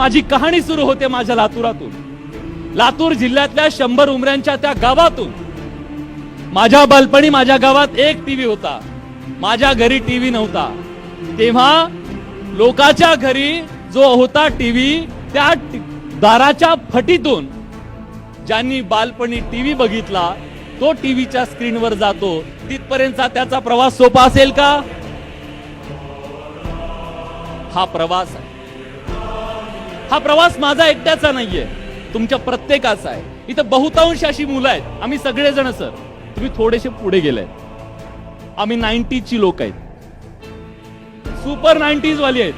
माझी कहाणी सुरू होते माझ्या लातूरातून. लातूर जिल्ह्यातल्या शंभर उमऱ्यांच्या त्या गावातून. माझ्या बालपणी माझ्या गावात एक टीव्ही होता. माझ्या घरी टीव्ही नव्हता. तेव्हा लोकाच्या घरी जो होता टीव्ही त्या दाराच्या फटीतून ज्यांनी बालपणी टीव्ही बघितला तो टीव्हीच्या स्क्रीनवर जातो. तिथपर्यंतचा त्याचा प्रवास सोपा असेल का? हा प्रवास आहे. हा प्रवास माझा एकट्याचा नाहीये. तुमच्या प्रत्येकाचा आहे. इथं बहुतांश अशी मुलं आहेत. आम्ही सगळेजण सर तुम्ही थोडेसे पुढे गेलाय. आम्ही नाईन्टीजची लोक आहेत. सुपर नाईन्टीज वाली आहेत.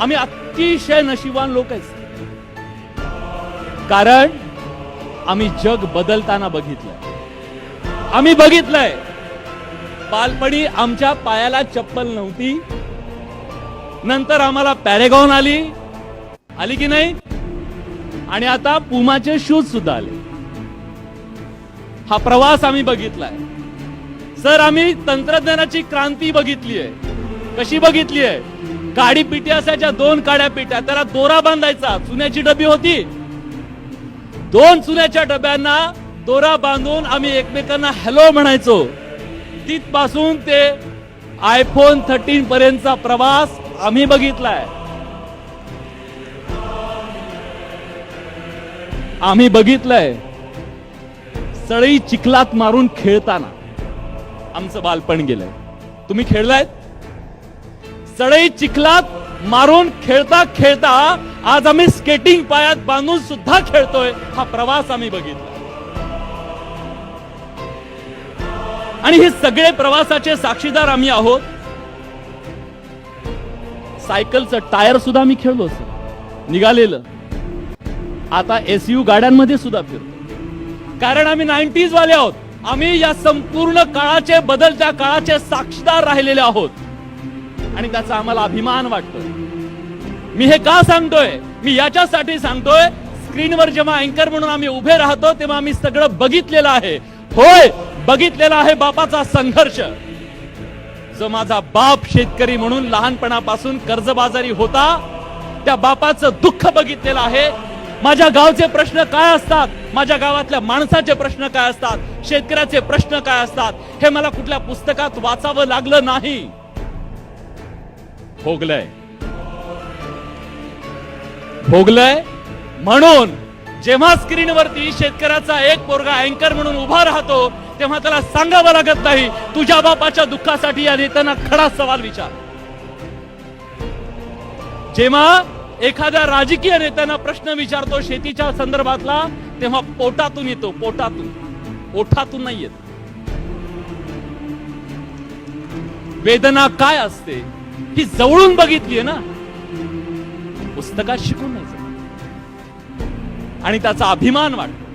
आम्ही अतिशय नशिबान लोक आहेत कारण आम्ही जग बदलताना बघितलंय. आम्ही बघितलंय. बालपणी आमच्या पायाला चप्पल नव्हती. नंतर आम्हाला पॅरेगॉन आली. आली की नाही? आणि आता पुमाचे शूज सुद्धा आले. हा प्रवास आम्ही बघितलाय. सर आम्ही तंत्रज्ञानाची क्रांती बघितली आहे कशी बघितली आहे काडी पिटी असायच्या दोन काड्या पिट्या. त्याला दोरा बांधायचा. चुन्याची डबी होती. दोन चुन्याच्या डब्यांना दोरा बांधून आम्ही एकमेकांना हॅलो म्हणायचो. तिथपासून ते आयफोन थर्टीन पर्यंतचा प्रवास आम्ही बघितलाय. आम्ही बघितलंय. सळई चिखलात मारून खेळताना आमचं बालपण गेलंय. तुम्ही खेळलायत? सळई चिखलात मारून खेळता खेळता आज आम्ही स्केटिंग पायात बांधून सुद्धा खेळतोय. हा प्रवास आम्ही बघितला. आणि हे सगळे प्रवासाचे साक्षीदार आम्ही आहोत. सायकलचं टायर सुद्धा आम्ही खेळलो सर. निघालेलं. आता एस यू गाड्यांमध्ये सुद्धा फिरतो. कारण आम्ही नाईन्टीज वाले आहोत. आम्ही या संपूर्ण काळाचे बदलत्या काळाचे साक्षीदार राहिलेले आहोत. आणि त्याचा आम्हाला अभिमान वाटतोय. मी हे का सांगतोय? मी याच्यासाठी सांगतोय स्क्रीनवर जेव्हा अँकर म्हणून आम्ही उभे राहतो तेव्हा आम्ही सगळं बघितलेलं आहे. होय बघितलेला आहे बापाचा संघर्ष. जो माझा बाप शेतकरी म्हणून लहानपणापासून कर्जबाजारी होता त्या बापाचं दुःख बघितलेलं आहे. माझ्या गावचे प्रश्न काय असतात? माझ्या गावातल्या माणसाचे प्रश्न काय असतात? शेतकऱ्याचे प्रश्न काय असतात? हे मला कुठल्या पुस्तकात वाचावं लागलं नाही. भोगलंय. भोगलंय? म्हणून जेव्हा स्क्रीनवरती शेतकऱ्याचा एक पोरगा अँकर म्हणून उभा राहतो तेव्हा त्याला सांगावं लागत नाही तुझ्या बापाच्या दुःखासाठी या नेत्यांना खडा सवाल विचार. जेव्हा एखाद्या राजकीय नेत्यांना प्रश्न विचारतो शेतीच्या संदर्भातला तेव्हा पोटातून येतो पोटातून. ओठातून नाही येत. वेदना काय असते ही जवळून बघितलीये ना. पुस्तकात शिकून नाही आणि त्याचा अभिमान वाटतो